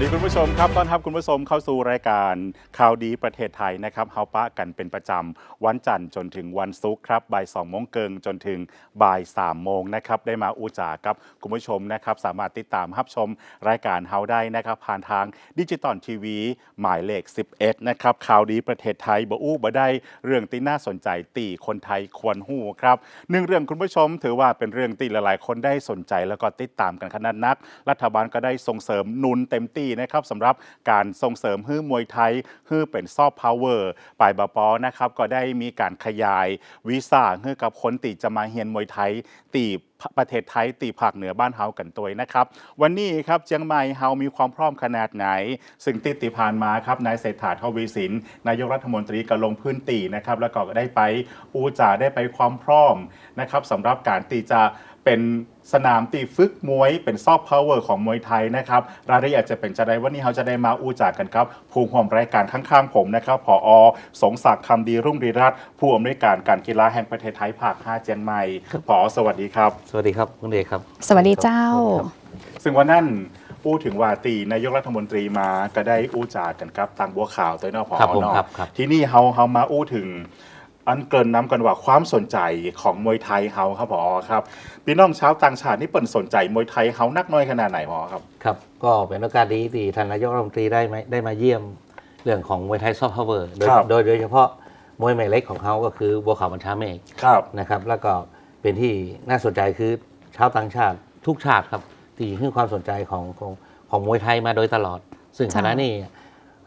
สวัสดีคุณผู้ชมครับต้อนรับคุณผู้ชมเข้าสู่รายการข่าวดีประเทศไทยนะครับเฮาปะกันเป็นประจำวันจันทร์จนถึงวันศุกร์ครับบ่าย2โมงเกิงจนถึงบ่าย3โมงนะครับได้มาอูจากับคุณผู้ชมนะครับสามารถติดตามรับชมรายการเฮาได้นะครับผ่านทางดิจิตอลทีวีหมายเลข 11นะครับข่าวดีประเทศไทยบ่อู้บ่ได้เรื่องที่น่าสนใจตีคนไทยควรหู้ครับหนึ่งเรื่องคุณผู้ชมถือว่าเป็นเรื่องที่หลายๆ คนได้สนใจแล้วก็ติดตามกันขนาดนัก รัฐบาลก็ได้ส่งเสริมนุนเต็มที่นะครับสำหรับการส่งเสริมฮื้อมวยไทยฮื้อเป็นซอฟต์พาวเวอร์ปลายบาปอนะครับก็ได้มีการขยายวีซ่าฮื้อกับคนตีจะมาเฮียนมวยไทยตี ประเทศไทยตีภาคเหนือบ้านเฮากันตัวนะครับ วันนี้ครับเจียงใหม่เฮามีความพร้อมขนาดไหน ซึ่งติดติผ่านมาครับนายเศรษฐาทวีสิน นายกรัฐมนตรีก็ลงพื้นตีนะครับ แล้วก็ได้ไปอูจาได้ไปความพร้อมนะครับสำหรับการตีจะเป็นสนามตีฝึกมวยเป็นซอฟต์พาวเวอร์ของมวยไทยนะครับรายละเอียดจะเป็นจะได้วันนี้เราจะได้มาอู้จากกันครับผู้ห่วมรายการข้างๆผมนะครับผอสงศักดิ์คำดีรุ่งรีรัตน์ผู้อำนวยการการกีฬาแห่งประเทศไทยภาค 5 เจียงใหม่ผอสวัสดีครับสวัสดีครับคุณเอกครับ สวัสดีเจ้าครับซึ่งวันนั้นอู้ถึงว่าตีนายกรัฐมนตรีมาก็ได้อู้จากันครับตังบัวขาวตัวนอพอครับผมเนาะครับครับ ที่นี่เฮาเฮามาอู้ถึง อันเกินน้ำกันว่าความสนใจของมวยไทยเฮาครับพอครับพี่น้องชาวต่างชาตินี่เปิ่นสนใจมวยไทยเฮานักน้อยขนาดไหนพอครับ ครับ ก็เป็นโอกาสดีที่ท่านนายกรัฐมนตรีได้มาได้มาเยี่ยมเรื่องของมวยไทยซอฟต์พาวเวอร์โดยครับ โดยโดยเฉพาะมวยใหม่เล็กของเขาก็คือบัวขาวบัญชาเมฆครับ นะครับ แล้วก็ เป็นที่น่าสนใจคือชาวต่างชาติทุกชาติครับที่ให้ความสนใจของของของมวยไทยมาโดยตลอด ซึ่งค่ะขณะนี้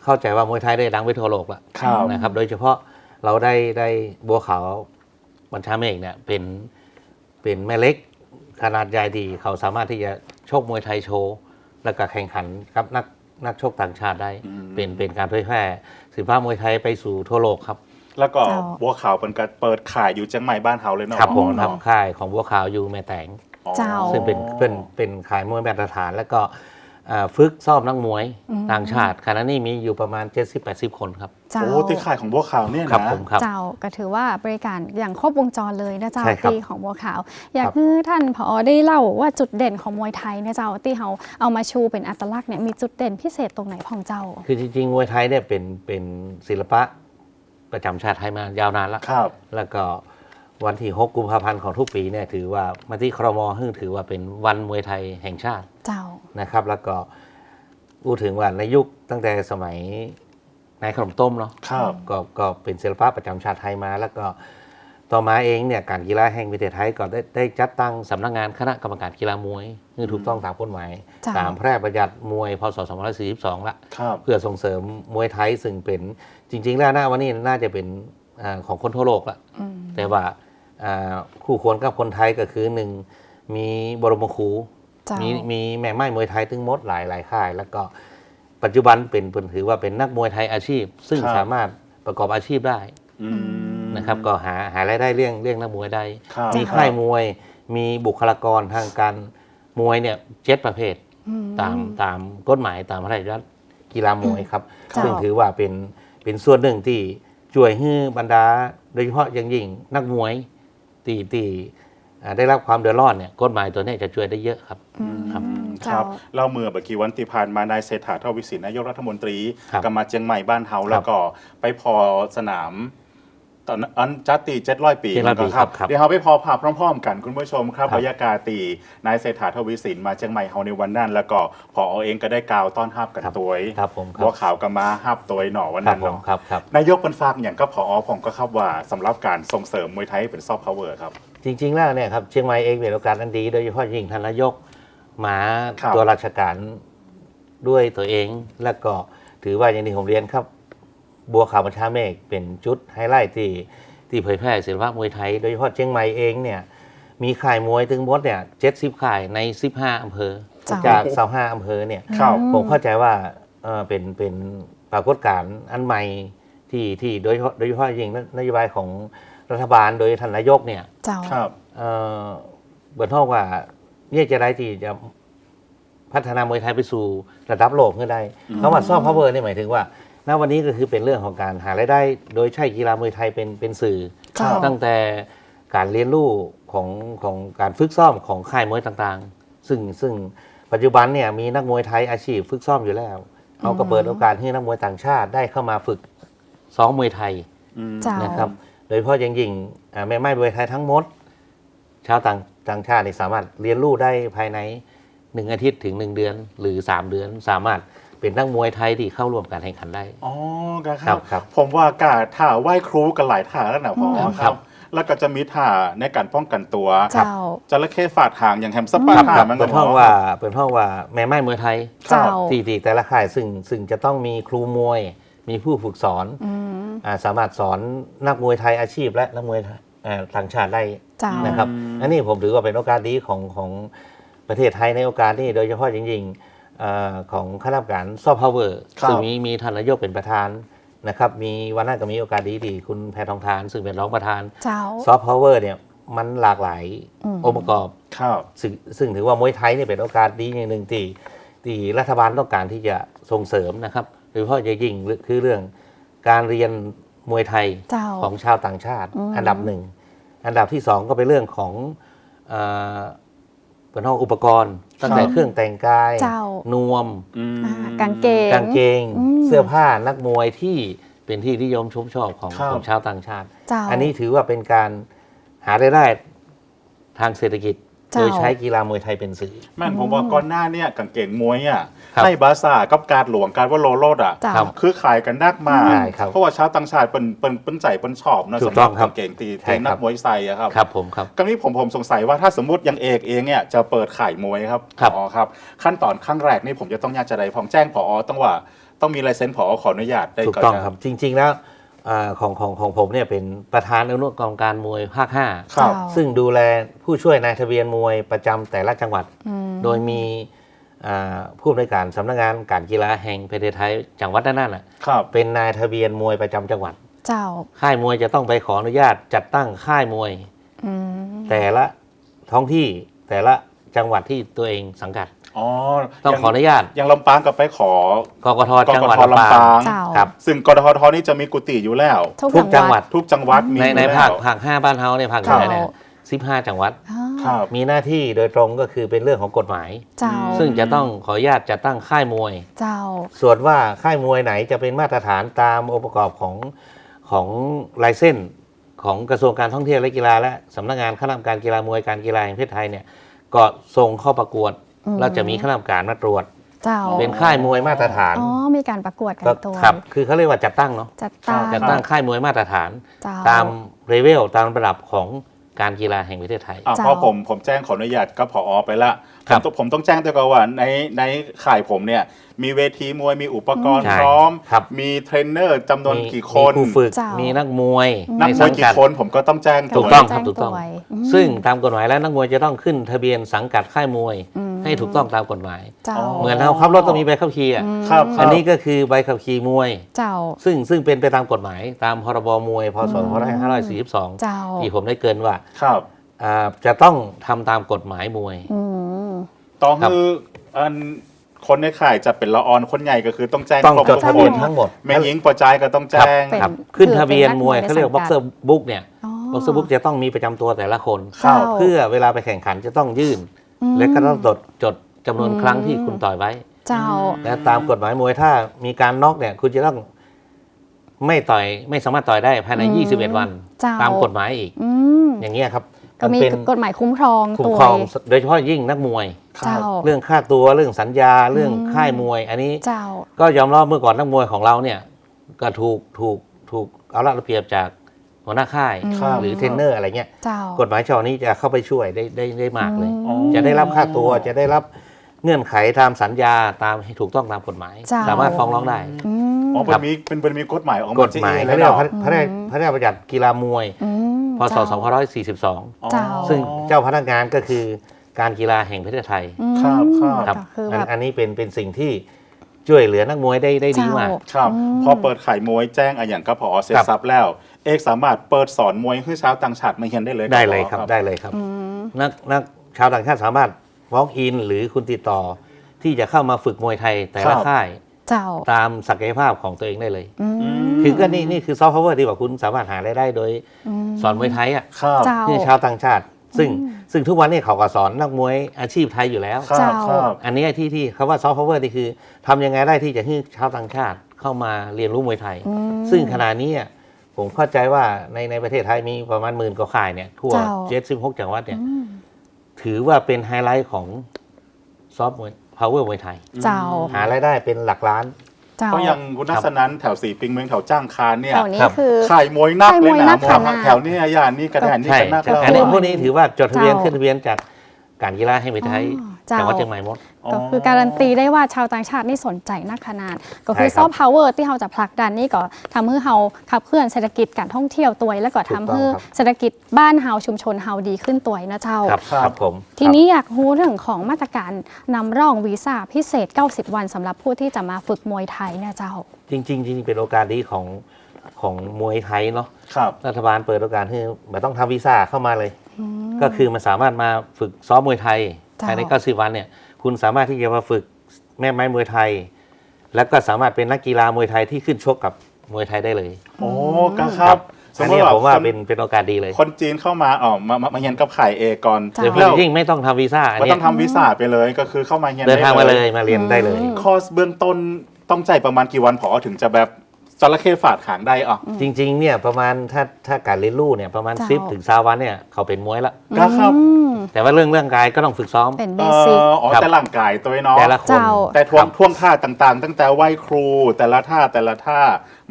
เข้าใจว่ามวยไทยได้ดังไปทั่วโลกแล้วครับนะครับ โดยเฉพาะเราได้ได้บัวขาวบัญชาเมฆเนี่ยเป็นเป็นแม่เล็กขนาดใหญ่ดีเขาสามารถที่จะชกมวยไทยโชว์ แล้วก็แข่งขันกับนักนักชกต่างชาติได้อืมเป็นเป็นการเผยแพร่ศิลปะมวยไทยไปสู่ทั่วโลกครับ แล้วก็เจ้าบัวขาวเป็นการเปิดขายอยู่เจียงใหม่บ้านเฮาเลยเนาะครับผมเนาะทำค่ายของบัวขาวอยู่แม่แตงอ๋อเจ้าซึ่งเป็นเป็นเป็นขายมวยมาตรฐาน แล้วก็อ่าฝึกซ้อมนักมวยอืมต่างชาติขณะนี้มีอยู่ประมาณ 70-80 คนครับเจ้าโอ้ที่ขายของบัวขาวเนี่ยนะครับผมครับเจ้าก็ถือว่าบริการอย่างครบวงจรเลยนะเจ้าใช่ครับที่ของบัวขาว อยากครับให้ท่านผอได้เล่าว่าจุดเด่นของมวยไทยเนี่ยเจ้าที่เขาเอามาชูเป็นอัตลักษณ์เนี่ยมีจุดเด่นพิเศษตรงไหนของเจ้า คือจริงๆมวยไทยเนี่ยเป็นเป็นศิลปะ ประจำชาติไทยมายาวนานแล้วครับ แล้วก็วันที่ 6 กุมภาพันธ์ของทุกปีเนี่ยถือว่ามาที่ครมซึ่งถือว่าเป็นวันมวยไทยแห่งชาติเจ้านะครับ แล้วก็พูดถึงว่าในยุคตั้งแต่สมัยนายขนมต้มเนาะครับก็ก็เป็นศิลปะประจำชาติไทยมาแล้วก็ ต่อมาเองเนี่ยการกีฬาแห่งประเทศไทยก็ได้ได้จัดตั้งสำนักงานคณะกรรมการกีฬามวยนี่ถูกต้องตามกฎหมายจ้ะตามแพร่ประหยัดมวยพศ2542 ละครับเพื่อส่งเสริมมวยไทยซึ่งเป็นจริง ๆ แล้วหน้าวันนี้น่าจะเป็นอาของคนทั่วโลกละอืมแต่ว่าอ่าคู่ควรกับคนไทยก็คือหนึ่งมีบรมครูเจ้ามีมีแม่ไม้มวยไทยถึงหมดหลายหลายค่าย แล้วก็ปัจจุบันเป็นเป็นถือว่าเป็นนักมวยไทยอาชีพ ซึ่งครับสามารถประกอบอาชีพได้อืม นะครับก็หาหารายได้เลี้ยงเลี้ยงนักมวยได้ครับมีค่ายมวย มีบุคลากรทางการมวยเนี่ยเจ็ดประเภทอืมตามตามกฎหมายตามพระราชบัญญัติกีฬามวยครับเจ้าซึ่งถือว่าเป็นเป็นส่วนหนึ่งที่ช่วยให้บรรดา โดยเฉพาะอย่างยิ่งนักมวยที่ที่อ่าได้รับความเดือดร้อนเนี่ยกฎหมายตัวเนี้จะช่วยได้เยอะครับอืมครับครัเจ้าบเราเมื่อเมื่อกี้วันที่ผ่านมานายเศรษฐาทวีสินนายกรัฐมนตรีครับก็มาเจียงใหม่บ้านเฮาแล้วก็ไปพอสนาม ตอนอันจัดตีเจ็ดร้อยปี700ปีนะครับครับเดี๋ยวเราไปพอภาพพร้อมๆกันคุณผู้ชมครับครับบรรยากาศตีนายเศรษฐาทวีสินมาเชียงใหม่เฮาในวันนั้น แล้วก็พอเองก็ได้กล่าวต้อนรับกันครับตัวครับผมครับัวบขาวก็มาฮับตัวหน่อวันครันั้บนผมเนาะครับครับนายกเป็นฝากอย่างก็พอผมก็ครับว่าสำหรับการส่งเสริมมวยไทยให้เป็นซอฟต์พาวเวอร์ครับ จริงๆแล้วเนี่ยครับเชียงใหม่เองเป็นโอกาสอันดีโดยเฉพาะยิ่งท่านนายกมาครับตัวราชการด้วยตัวเองแล้วก็ถือว่าอย่างที่ผมเรียนครับ บัวขาวบัญชาเมฆเป็นจุดไฮไลท์ที่ที่เผยแพร่ศิลปะมวยไทย โดยเฉพาะเชียงใหม่เองเนี่ยมีค่ายมวยถึงหมดเนี่ยเจ็ดสิบค่ายใน15อำเภอเจ้าจากสาห้าอำเภอเนี่ยครับผมเข้าใจว่าเอ่อเป็นเป็นปรากฏการณ์อันใหม่ที่ที่โดยเฉพาะโดยเฉพาะยิ่งนโยบายของรัฐบาลโดยท่านนายกเนี่ยเจ้าครับเอ่อเบิร์นท่องว่าเนี่ยจะได้ที่จะพัฒนามวยไทยไปสู่ระดับโลกขึ้นได้อืมคำว่าซอฟต์พาวเวอร์นี่หมายถึงว่า ณวันนี้ก็คือเป็นเรื่องของการหารายได้ โดยใช้กีฬามวยไทยเป็นเป็นสื่อเจ้าตั้งแต่การเรียนรู้ของของการฝึกซ้อมของค่ายมวยต่างๆ ซึ่งซึ่งปัจจุบันเนี่ยมีนักมวยไทยอาชีพฝึกซ้อมอยู่แล้วเขาก็อืมเปิดโอกาสให้นักมวยต่างชาติได้เข้ามาฝึกซ้อมมวยไทยอืมเจ้านะครับ โดยเฉพาะอย่างยิ่งอ่าแม่ไม้มวยไทยทั้งหมด ชาวต่างต่างชาตินี่สามารถเรียนรู้ได้ภายในหนึ่งอาทิตย์ถึงหนึ่งเดือนหรือสามเดือนสามารถ เป็นนักมวยไทยที่เข้าร่วมการแข่งขันได้ อ๋อคครัรับบครับ ผมว่ากาท่าไหว้ครูกันหลายท่าแล้วนะพอครับครับแล้วก็จะมีท่าในการป้องกันตัวเจ้า จระเข้ฝาดหางอย่างแฮมสปาครับท่าครับมันเป็นเพราะว่าเป็นเพราะว่าแม่ไม้มวยไทยเจ้า ที่ที่แต่ละค่ายซึ่งซึ่งจะต้องมีครูมวย มีผู้ฝึกสอนอืมอ่าสามารถสอนนักมวยไทยอาชีพและนักมวยเอ่อต่างชาติได้ เจ้า นะครับอันนี้ผมถือว่าเป็นโอกาสดีของของประเทศไทยในโอกาสนี้โดยเฉพาะจริงๆเอ่อ ของคณะกรรมการซอฟต์พาวเวอร์ครับซึ่งมีมีท่านนายกเป็นประธานนะครับ มีวันนั้นก็มีโอกาสดีดีคุณแพทองทาน ซึ่งเป็นรองประธานเจ้าซอฟต์พาวเวอร์เนี่ยมันหลากหลายอืมองค์ประกอบครับซึ่งซึ่งถือว่ามวยไทยเนี่ยเป็นโอกาสดีอย่างหนึ่งที่ที่รัฐบาลต้องการที่จะส่งเสริมนะครับโดยเฉพาะอย่างยิ่งคือเรื่องการเรียนมวยไทยเจ้าของชาวต่างชาติอืมอันดับหนึ่ง อันดับที่สองก็เป็นเรื่องของเอ่อเป็นห้องอุปกรณ์ ตั้งแต่ครับเครื่องแต่งกาย เจ้านวมอืมอ่ากางเกงกางเกงอืมเสื้อผ้านักมวยที่เป็นที่นิยมชมชอบของครับ ของชาวต่างชาติ เจ้า อันนี้ถือว่าเป็นการหารายได้ทางเศรษฐกิจเจ้า โดยใช้กีฬามวยไทยเป็นสื่อ แม่นผมว่าก่อนหน้าเนี่ยกางเกงมวยอะครับในบาซ่ากับการหลวงการว่าโลโลดอะ เจ้า ครับ คือขายกันนักมากใช่ครับเพราะว่าชาวต่างชาติเป็นเป็นเป็นใจเป็นชอบนะถูสำกหต้รัอบงครับกางเกงตีใช่ที่นัครักบ มวยใส่อะครับ ครับผมครับ ก็นี้ผมผมสงสัยว่าถ้าสมมติอยังเอกเองเนี่ยจะเปิดขายมวยครับครับ อ๋อครับ ขั้นตอนขั้นแรกนี่ผมจะต้องยากจะใดผมแจ้งผอต้องว่าต้องมีลายเซ็นผอขออนุญาตได้ถูกก่อนต้องนะครับ จริง ๆ แล้ว อาของของของผมเนี่ยเป็นประธานอนุกรรมการมวยภาคครับเจ้า5ซึ่งดูแลผู้ช่วยนายทะเบียนมวยประจำแต่ละจังหวัดอืมโดยมีอ่าผู้อำนวยการสำนักงานการกีฬาแห่งประเทศไทยจังหวัดนั่นน่ะครับ เป็นนายทะเบียนมวยประจำจังหวัด เจ้าค่ายมวยจะต้องไปขออนุญาตจัดตั้งค่ายมวย อืมแต่ละท้องที่แต่ละ จังหวัดที่ตัวเองสังกัด อ๋อต้องขออนุญาตยังลำปางก็ไปขอกกทจังหวัดกกทลำปาลำปางงเจ้า ครับ ซึ่งกททนี่จะมีกุฏิอยู่แล้ว ทุกทุกจังหวัดทุกจังหวัดมีในอยู่ในแล้วภาคภาคห้าบ้านเฮาเนี่ยภาคเหนือเนี่ยเจ้าสิบห้าจังหวัดอ๋อครับ มีหน้าที่โดยตรงก็คือเป็นเรื่องของกฎหมาย เจ้า ซึ่งจะต้องขออนุญาตจัดตั้งค่ายมวย เจ้า ส่วนว่าค่ายมวยไหนจะเป็นมาตรฐานตามองค์ประกอบของของลายเส้นของกระทรวงการท่องเที่ยวและกีฬาและสำนักงานคณะกรรมการกีฬามวยการกีฬาแห่งประเทศไทยเนี่ย ก็ส่งเข้าประกวด อืมแล้วจะมีคณะกรรมการมาตรวจ เจ้าเป็นค่ายมวยมาตรฐานอ๋อมีการประกวดกันก็ตัวครับคือเขาเรียกว่าจัดตั้งเนาะจัดตั้งจัดตั้งค่ายมวยมาตรฐาน เจ้า ตามเลเวลตามระดับของ การกีฬาแห่งประเทศไทย อะเจ้า เพราะผมผมแจ้งขออนุญาตกับผอไปละคผรัมบต้องผมต้องแจ้งด้วยก่อนว่าในในข่ายผมเนี่ยมีเวทีมวยมีอุปกรณ์ใช่พร้อม ครับ มีเทรนเนอร์จำนวนมีกี่คน มีผู้ฝึกเจ้ามี มีนักมวยนักในมสัวยงกี่กัดคนผมก็ต้องแจ้งถูกวต้องแจ้ครับถูกต้องวอืมซึ่งตามกฎหมายแล้วนักมวยจะต้องขึ้นทะเบียนสังกัดค่ายมวย อืม ให้ถูกต้องตามกฎหมาย เจ้าอ๋อเหมือนเราขับรถต้องมีใบขับขี่อะมครับอันนี้ก็คือใบขับขี่มวย เจ้า ซึ่งซึ่งเป็นไปตามกฎหมาย ตามพรบมวยพศอืม2542 เจ้าที่ผมได้เกรินว่าครับอ่าจะต้องทำตามกฎหมายมวย อืม ต้องครับ คืออันคนในข่ายจะเป็นละออนคนใหญ่ก็คือต้องแจ้งต้องครบจดทุกทะคเบียนนทั้งหมดแม่หญิงปอจายก็ต้องแจ้งเป็นครับขึ้นทะเบียนมวยคือเป็นนักมวยในเขาเรียกบ็อกเซอสังร์กัดบุ๊กเนี่ยอ๋อบ็อกเซอร์บุ๊กจะต้องมีประจำตัวแต่ละคนครัเจ้าบเพื่อเวลาไปแข่งขันจะต้องยื่นอืม และก็ต้องจดจดจำนวนอืมครั้งที่คุณต่อยไว้ เจ้า และตามกฎหมายมวยถ้ามีการน็อกเนี่ย คุณจะต้องไม่ต่อยไม่สามารถต่อยได้ภายในอืม21 วัน เจ้า ตามกฎหมายอีกอืมอย่างเงี้ยครับก็มีนเป็นกฎหมายคุ้มครองคุ้มตัวครองโดยเฉพาะยิ่งนักมวย เจ้า เรื่องค่าตัวเรื่องสัญญาเรื่องอืมค่ายมวย อันนี้ เจ้า ก็ยอมรับเมื่อก่อนนักมวยของเราเนี่ย ก็ถูกถูกถูกเอาละระเบียบจาก หัวหน้าค่ายครับหรือเทรนเนอร์อะไรเงี้ยเจ้ากฎหมายฉบับนี้จะเข้าไปช่วยได้ได้ได้มากเลยอืมจะได้รับค่าตัวจะได้รับเงื่อนไขตามสัญญาตามให้ถูกต้องตามกฎหมายเจ้าสามารถฟ้องร้องได้อืมอ๋อคเป็รันบมีเป็นเป็นมีกฎหมายออกกมาฎหมายจริงๆเขาเรียกว่าพลระพระราชพระราชบัญญัติกีฬามวยอืมพศเจ้า2542เจ้าซึ่งเจ้าพนักงานก็คือการกีฬาแห่งประเทศไทยอืมครับครับครับก็คืออันแบบอันนี้เป็นเป็นสิ่งที่ ช่วยเหลือนักมวยได้ได้ดีมากเจ้าครับอืมพอเปิดขายมวยแจ้งอะอย่างกับผอเสร็จครับสับแล้ว เอกสามารถเปิดสอนมวยให้ชาวต่างชาติมาเรียนได้เลยได้เลยผอครับได้เลยครับ อืมนักนักชาวต่างชาติสามารถ walk in หรือคุณติดต่อ ที่จะเข้ามาฝึกมวยไทยแต่ละค่ายเจ้าตามศักยภาพของตัวเองได้เลย อืมคือก็นี่นี่คือซอฟต์พาวเวอร์ที่ว่าคุณสามารถหารายได้โดยมสอนมวยไทยอะครับ เจ้าที่ชาวต่างชาติ ซึ่งซึ่งทุกวันนี้เขาก็สอนนักมวยอาชีพไทยอยู่แล้ว ครับเจ้าครับ อันนี้ที่ที่คำว่าซอฟต์พาวเวอร์นี่คือทำยังไงได้ที่จะให้ชาวต่างชาติเข้ามาเรียนรู้มวยไทย อืม ซึ่งขณะนี้อะผมเข้าใจว่าในในประเทศไทยมีประมาณหมื่นกว่าค่ายเนี่ยทั่วเจ้า เจ็ดสิบหกจังหวัดเนี่ยอืมถือว่าเป็นไฮไลท์ของซอฟต์พาวเวอร์มวยไทย เจ้า หารายได้เป็นหลักล้าน เจ้าก็ยังคุณทัศนันแถวสีปิงเมืองแถวจ้างคานเนี่ยแถวนี้ครับคือ ขายมวยนักเลยขายมวยนันะกมวยขนาด แถวเนี้ย่านนี่กระแดนนี่ใช่ก็นักแล้วอันนี้พวกนี้ถือว่าจดทะเบียนเจ้า ขึ้นทะเบียนจากการกีฬาแห่งประเทศไทย อ๋อเจ้าจังหวัดเชียงใหม่หมดก็คือการันตีได้ว่าชาวต่างชาตินี่สนใจนักขนาด ก็คือใช่ซครัอบฟต์พาวเวอร์ที่เราจะผลักดันนี่ก็ทำให้เราขับเคลื่อนเศรษฐกิจการท่องเที่ยวตัวเองแล้วก็ถูทำกต้องให้ครับเศรษฐกิจบ้านเฮาชุมชนเฮาดีขึ้นตัวเองนะเจ้าครับครับผมทีนี้อยากรู้เรื่องของมาตรการนำร่องวีซ่าพิเศษ 90 วันสำหรับผู้ที่จะมาฝึกมวยไทยเนี่ยเจ้า จริงๆจริงๆเป็นโอกาสดีของของมวยไทยเนาะครับรัฐบาลเปิดโอกาสให้ไม่ต้องทำวีซ่าเข้ามาเลย ก็คือมันสามารถมาฝึกซ้อมมวยไทยเจ้า ภายใน 90 วันเนี่ย คุณสามารถที่จะมาฝึกแม่ไม้มวยไทย แล้วก็สามารถเป็นนักกีฬามวยไทยที่ขึ้นชกกับมวยไทยได้เลย โอ้ก็ครับสมอันมตินี้ว่าผมว่าคนเป็นเป็นโอกาสดีเลยคนจีนเข้ามาอ๋อมามามาเรียนกับไข่เอก่อนเจ้าเดี๋ยวแล้วยิ่งไม่ต้องทำวีซ่าอันไม่เนี้ต้ยองทำวีซ่าไปเลยก็คือเข้ามาเรียนเดินทางมาเลยได้มาเรียนได้เลยอืมคอร์สเบื้องต้นต้องใจายประมาณกี่วันพอถึงจะแบบ จระเข้ฝาดหางได้อะ จริงๆเนี่ยประมาณถ้าถ้าการเรียนรู้เนี่ยประมาณเจ้า สิบถึงสาวันเนี่ยเขาเป็นมวยละก็ครับ อืมแต่ว่าเรื่องเรื่องกายก็ต้องฝึกซ้อม เป็นเบเอสิก ออ๋อครับ แต่ร่างกายตัวเนาะแต่ละคนเจ้า แต่ท่วคงรับท่วงท่าต่างๆ ตั้งแต่ไหวครู แต่ละท่าแต่ละท่า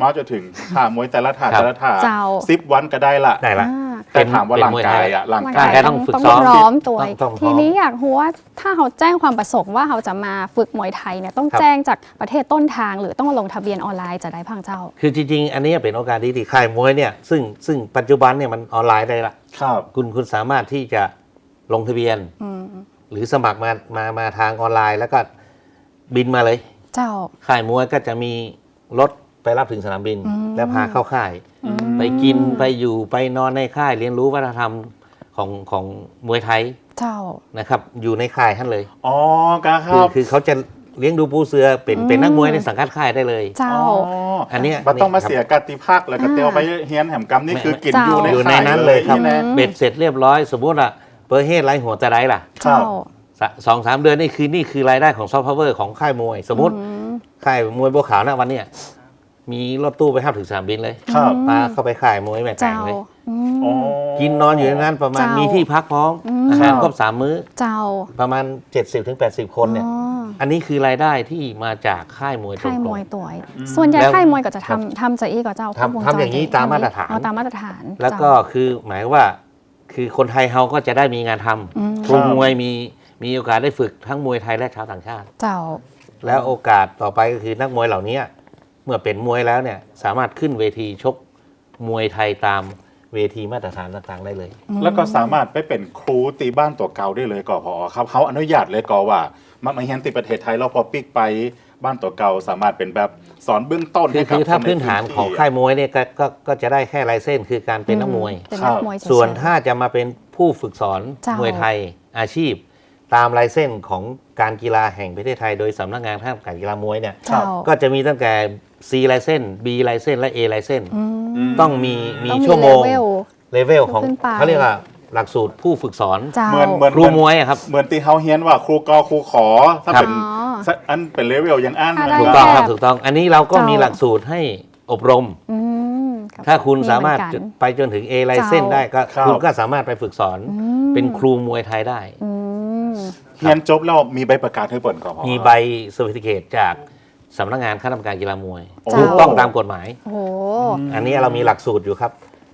มาจนถึงท่ามวยแต่ละท่าครับ แต่ละท่าเจ้า สิบวันก็ได้ละ ได้ละ อ่า แต่ถามว่าเป็นร่างมวยกายไทยอะร่างร่างกายกาย ต้องต้องฝึกต้องซ้อมพร้อมตัวต้องต้องพร้อม ทีนี้อยากรู้ว่าถ้าเขาแจ้งความประสงค์ว่าเขาจะมาฝึกมวยไทยเนี่ยต้องครับแจ้งจากประเทศต้นทาง หรือต้องลงทะเบียนออนไลน์จะได้พังเจ้า คือจริงๆ อันนี้เป็นโอกาสดีที่ค่ายมวยเนี่ยซึ่งซึ่งปัจจุบันเนี่ยมันออนไลน์ได้ละ ครับ คุณคุณสามารถที่จะลงทะเบียน อืมหรือสมัครมามามาทางออนไลน์ แล้วก็บินมาเลย เจ้า ค่ายมวยก็จะมีรถ ไปรับถึงสนามบินอืมแล้วพาเข้าค่ายอืมไปกินไปอยู่ไปนอนในค่ายเรียนรู้วัฒนธรรมของของมวยไทยเจ้านะครับ อยู่ในค่ายท่านเลยอ๋อก็คคืรัอบคือเขาจะเลี้ยงดูปูเสือเป็นอืมเป็นนักมวยในสังกัดค่ายได้เลย เจ้า อันเนี้ยมันต้องมาครับเสียกติภาคแล้วก็เตียวไปเฮียนแหมกรรมนี่ไม่คือกินเจ้าอยู่ในอยู่ในข่ายนั้นเลยครับนี่แหละเบ็ดเสร็จเรียบร้อย สมมติอะเปอร์เฮดไรหัวจะได้ล่ะครัเจ้าบสะสองสามเดือนนี่คือนี่คือรายได้ของซอฟต์พาวเวอร์ของค่ายมวย สมมติอืมค่ายมวยบัวขาวนะวันเนี้ย มีรถตู้ไปห้าถึงสนามบินเลยครับ พาเข้าไปค่ายมวยแม่แต่เจ้างเลย อืม อ๋อกินนอนอยู่ในนั้นประมาณเจ้ามีมีที่พักพร้อมอืม อาหารครบสามมื้อ เจ้าประมาณ 70-80 คนเนี่ย อ๋อ อันนี้คือรายได้ที่มาจากค่ายมวยตรค่ายมง วยตัวเองอืมส่วนใหญ่แล้วค่ายมวยก็จะครับทำทำจะอีกกับเจ้าทำครบวงจรทำอย่างนี้ตามมาตรฐานอ๋อตามมาตรฐานๆ แล้วก็เจ้า คือหมายว่า คือคนไทยเฮาก็จะได้มีงานทำอืมครูมวยมีมีโอกาสได้ฝึกทั้งมวยไทยและชาวต่างชาติ เจ้า แล้วโอกาสต่อไปก็คือนักมวยเหล่านี้ เมื่อเป็นมวยแล้วเนี่ยสามารถขึ้นเวทีชกมวยไทยตามเวทีมาตรฐานต่างๆได้เลย แล้วก็สามารถไปเป็นครูตีบ้านตัวเก่าได้เลยก่อพอครับเขาอนุญาตเลยก่อว่ามามาเฮียนติประเทศไทยเราพอปิกไปบ้านตัวเก่าสามารถเป็นแบบสอนเบื้องต้นคือให้กับคือถ้าคใพื้นฐานของค่ายมวยเนี่ยก็ก็ก็จะได้แค่ลายเส้นคือการเป็นนักมวยเป็นนักมวยเฉยๆส่วนถ้าจะมาเป็นผู้ฝึกสอนเจ้ามวยไทยอาชีพ ตามลายเส้นของการกีฬาแห่งประเทศไทย โดยสำนักงานข้ามการกีฬามวยเนี่ยเจ้าก็จะมีตั้งแต่ C ลายเส้น B ลายเส้นและ A ลายเส้นอืม ต้องมีมีต้องชั่วโมง เลเวล เลเวลของขึ้นไป เขาเรียกว่าหลักสูตรผู้ฝึกสอน เจ้า เหมือนเหมือนครูมวยอะครับ เหมือนตีเฮาเฮียนว่าครูกอครูขอ ถ้าครับ เป็นอ๋ออันเป็นเลเวลยังอันถ้านะได้ ถูกคต้รัองบครับแถูกต้อง อันนี้เราก็เจ้ามีมีหลักสูตรให้อบรม อืมกับถ้าคุณสามารถเหอนกัน ไปจนถึง A ลายเส้นเจ้าได้ก็ครับ คุณก็สามารถไปฝึกสอนอืม เป็นครูมวยไทยได้ อืม เฮียนจบแล้วมีใบประกาศให้เปิดก่อนพอ มีใบเซอร์ติฟิเคตจาก สำนักงานคณะกรรมการกีฬามวยเจ้า ถูกต้องตามกฎหมาย โอ้โหอันนี้เรามีหลักสูตรอยู่ครับ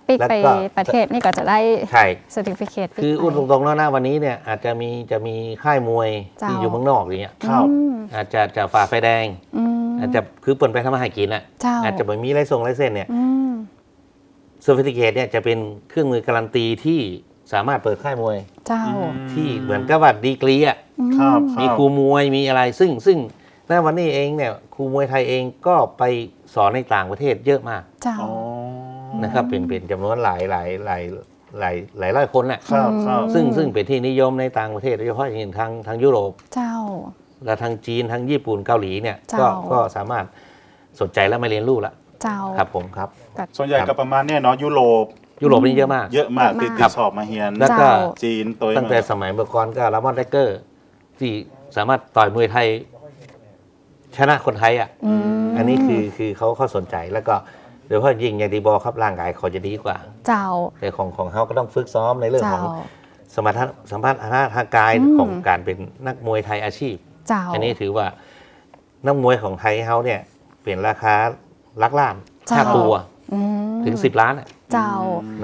ปิกแล้วไปก็ ประเทศนี่ก็จะได้ใช่เซอร์ติฟิเคต คืออุ้นตรงๆแล้วนะวันนี้เนี่ยอาจจะมีจะมีค่ายมวยเจ้า ที่อยู่เมืองนอกอย่างเงี้ยครับ อาจจะจะฝ่าไฟแดงอืมอาจจะคือเปิดไปทำมาหากินอะเจ้าอาจจะไม่มีไรทรงไรเส้นเนี่ยอืมเซอร์ติฟิเคตเนี่ยจะเป็นเครื่องมือการันตีที่สามารถเปิดค่ายมวย เจ้าที่เหมือนกับว่าดีกรีอะครับ มีครูมวยมีอะไรซึ่งซึ่ง ณวันนี้เองเนี่ยครูมวยไทยเองก็ไปสอนในต่างประเทศเยอะมากเจ้าอ๋อนะครับเป็นเป็นจำนวนหลายหลายหลายหลายหลายร้อยคนน่ะครับครับซึ่งซึ่งเป็นที่นิยมในต่างประเทศโดยเฉพาะอย่างทางทางยุโรปเจ้า และทางจีนทางญี่ปุ่นเกาหลีเนี่ยเจ้าก็ก็สามารถสนใจและมาเรียนรู้ละเจ้าครับผมครับ ส่วนใหญ่ก็ประมาณเนี้ยเนาะยุโรปยุโรปนี่เยอะมาก เยอะมากเยอะมากติดครัติบสอบมาเฮียนแล้วก็เจ้าจีนตัวตั้งแต่สมัยเมื่อก่อนก็ลามอนไดเกอร์ ที่สามารถต่อยมวยไทย ชนะคนไทยอะอืมอันนี้คือคือเขาเขาสนใจแล้วก็โดยเฉพาะยิ่งอย่างที่บอกครับร่างกายเขาจะดีกว่า เจ้าแต่ของของเขาก็ต้องฝึกซ้อมในเรื่องเจ้าของสมรรถนะสัมพันธ์ทางกายอืมของการเป็นนักมวยไทยอาชีพเจ้าอันนี้ถือว่านักมวยของไทยเขาเนี่ยเปลี่ยนราคาลักล้านเจ้าค่าตัวอืมถึง10ล้านอะ เจ้า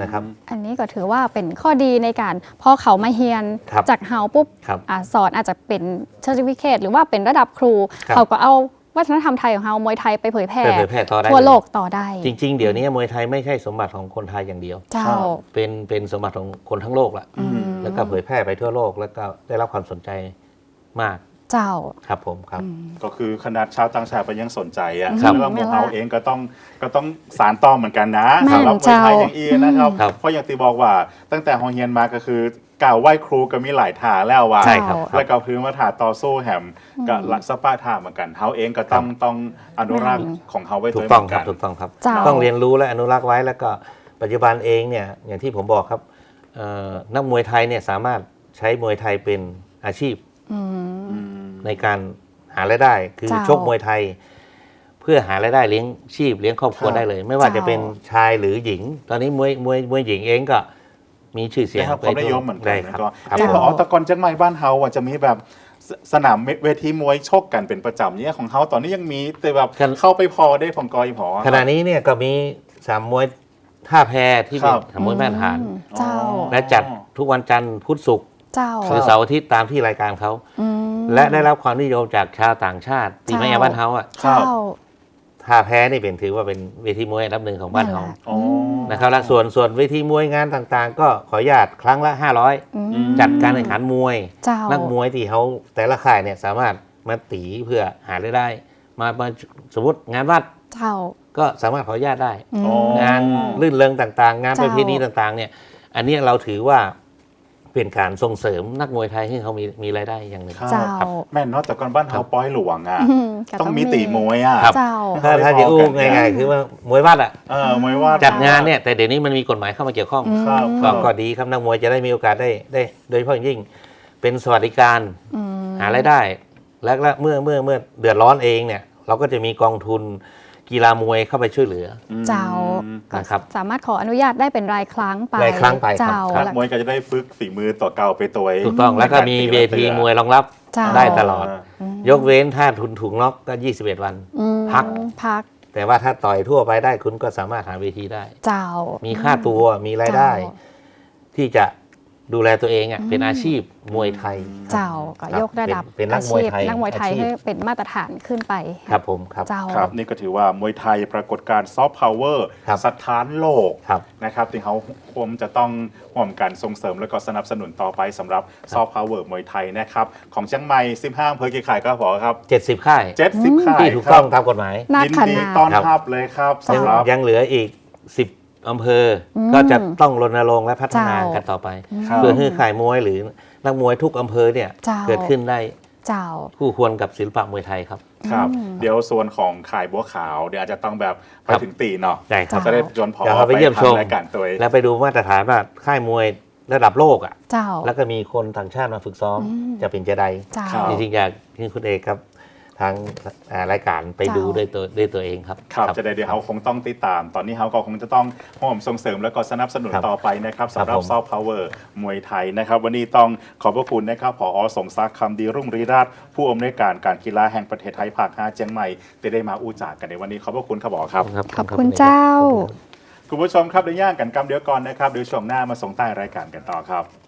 นะครับ อันนี้ก็ถือว่าเป็นข้อดีในการพอเขามาเฮียนครับจากเฮาปุ๊บครับอาสอนอาจจะเป็นเชอร์ติฟิเคตหรือว่าเป็นระดับครู ครับ เขาก็เอาวัฒนธรรมไทยของเฮามวยไทยไปเผยแพร่เผยแพร่ต่อได้ทั่วเยโลกต่อได้จริง ๆ เดี๋ยวนี้มวยไทยไม่ใช่สมบัติของคนไทยอย่างเดียว เจ้าครับเป็นเป็นสมบัติของคนทั้งโลกละ อืม แล้วก็เผยแพร่ไปทั่วโลกแล้วก็ได้รับความสนใจมาก เจ้า ครับผมครับอืมก็คือขนาดชาวต่างชาติไปยังสนใจอะครับแล้วหมูเฮาเองก็ต้องก็ต้องสารต่อเหมือนกันนะแม่นสำหรับมวยไทยเจ้าอย่างอีนะครับครับ เพราะอย่างที่บอกว่าตั้งแต่ฮองเฮียนมาก็คือกล่าวไหว้ครูก็มีหลายท่าแล้วว่าใช่ครับแล้วก็พื้นมาถาต่อสู้แหมกับลักสปาท่าเหมือนกันเฮาเองก็ต้องต้องอนุรักษ์ของเฮาไว้ถูด้วยกต้องเหมืนครับกันถูกต้องครับเจ้าต้องเรียนรู้และอนุรักษ์ไว้แล้วก็ปัจจุบันเองเนี่ยอย่างที่ผมบอกครับเอ่อนักมวยไทยเนี่ยสามารถใช้มวยไทยเป็นอาชีพอืม ในการหารายได้ คือเจ้าชกมวยไทย เพื่อหารายได้เลี้ยงชีพเลี้ยงครอบครัวครับได้เลย ไม่ว่าเจ้าจะเป็นชายหรือหญิง ตอนนี้มวยมวยมวยหญิงเองก็มีชื่อเสียได้งครับความนิยมเหมือนกันได้นะครับก็ครับเอ๊ะผมพอตะกอนจังไม่บ้านเฮาอะจะมีแบบสสนามเวทีมวยชกกันเป็นประจำเนี่ยของเฮาตอนนี้ยังมีแต่แบบกันเข้าไปพอได้ผมกอยพอขณะนี้เนี่ยก็มีสามมวยท่าแพที่เป็นครับสามมวยมาตรฐานอืมเจ้าและจัดทุกวันจันทร์พุธศุกร์ เจ้าหรือเสาร์อาทิตย์ตามที่รายการเขา อืมและได้รับความนิยมจากชาวต่างชาติตีไม่เจ้ายาบ้านเฮาอะครัเจ้าบท่าแพ้นี่เป็นถือว่าเป็นเวทีมวยอันดับหนึ่งของบ้านเฮาอ๋อ นะครับและส่วนส่วนเวทีมวยงานต่างๆ ก็ขออนุญาตครั้งละ500อืมมจัดการแข่งขันมวย เจ้านักมวยที่เขาแต่ละค่ายเนี่ยสามารถมาตีเพื่อหารายได้ มามาสมมติงานวัดเจ้าก็สามารถขออนุญาตได้อืมอ๋อ งานลื่นเริงต่างๆ งานปเจ้าระเพณีต่างๆเนี่ยอันเนี้ยเราถือว่า เป็นการส่งเสริมนักมวยไทยให้เขามีมีรายได้อย่างหนึ่งครับเจ้าแม่นเนาะแต่ก่อนบ้านเฮาปอยหลวงอะอืมก็ต้องมีตีมวยอะครับเจ้า ถ้าถ้าจะอู้ง่ายๆคือว่ามวยวัดอะเออมวยว่าจัดงานเนี่ยแต่เดี๋ยวนี้มันมีกฎหมายเข้ามาเกี่ยวข้องอืมครับคก็รับก็ดีครับนักมวยจะได้มีโอกาสได้ได้ โดยเฉพาะอย่างยิ่งเป็นสวัสดิการอืมหารายได้ แล้วก็เมื่อเมื่อเมื่อเดือดร้อนเองเนี่ย เราก็จะมีกองทุนกีฬามวยเข้าไปช่วยเหลือ เจ้าอืมก็นะครับสามารถขออนุญาตได้เป็นรายครั้งไปรายครั้งไปครับ เจ้าครับนักมวยก็จะได้ฝึกฝีมือต่อเก่าไปตัวเองถูกต้องแล้วก็มีเวทีมวยรองรับเจ้า ได้ตลอดอืมยกเว้นถ้าทุนถูกน็อกก็ 21 วัน อืมพัก พักแต่ว่าถ้าต่อยทั่วไปได้คุณก็สามารถหาเวทีได้ เจ้า มีค่าตัวมีรายได้ที่จะ ดูแลตัวเองอะเป็นอาชีพมวยไทย เจ้าก็ยกระดับเป็นเป็นนักมวยไทยอาชีพนักมวยไทยอาชีพให้เป็นมาตรฐานขึ้นไปครับผมครับเจ้าครับนี่ก็ถือว่ามวยไทยปรากฏการณ์ซอฟต์พาวเวอร์ครับสถานโลกครับนะครับที่เขาคมจะต้องร่วมกันส่งเสริมและก็สนับสนุนต่อไปสำหรับซอฟต์พาวเวอร์มวยไทยนะครับของเชียงใหม่ 15อำเภอกี่ข่ายก็พอครับ 70 ค่าย 70ข่ายที่ถูกคต้รัอบงตามกฎหมายนักยินขดีนาดต้อนรับเลยครับเจ้าสำหรับยังเหลืออีก 10 อำเภออมก็จะต้องรณรงค์และพัฒนาเจ้ากันต่อไป ครับ เพื่อให้ข่ายมวยหรือนักมวยทุกอำเภอเนี่ยเจ้า เกิดขึ้นได้เจ้า คู่ควรกับศิลปะมวยไทยครับ ครับอืม เดี๋ยวส่วนของข่ายบัวขาวเดี๋ยวอาจจะต้องแบบไปครับ ถึงตีเนาะได้ครับเจ้าจะได้จนพอเดี๋ยวเราไปเยี่ยมชม ทำรายการตัวเองแล้วไปดูมาตรฐานว่าค่ายมวยระดับโลกอะเจ้า แล้วก็มีคนต่างชาติมาฝึกซ้อมอืม จะเป็นจะใดเจ้าครับจริงๆอยากให้คุณเอกครับ ทางอ่ารายการไปเจ้าดูด้วยตัวด้วยตัวเองครับครับจะได้เดี๋ยวเขาคงต้องติดตาม ตอนนี้เขาก็คงจะต้องร่วมส่งเสริมแล้วก็สนับสนุนครับต่อไปนะครับสำหรัครับบผมซอฟต์พาวเวอร์มวยไทยนะครับ วันนี้ต้องขอบพระคุณนะครับผอสงศักดิ์คำดีรุ่งรีราชผู้อำนวยการการกีฬาแห่งประเทศไทยภาค5เชียงใหม่ที่ได้มาอู้จากกันในวันนี้ขอบพระคุณครับผอครับครับขอบคุณเจ้าคุณผู้ชมครับเดี๋ยวย่างกันกำเดียวก่อนนะครับเดี๋ยวช่วงหน้ามาส่งใต้รายการกันต่อครับ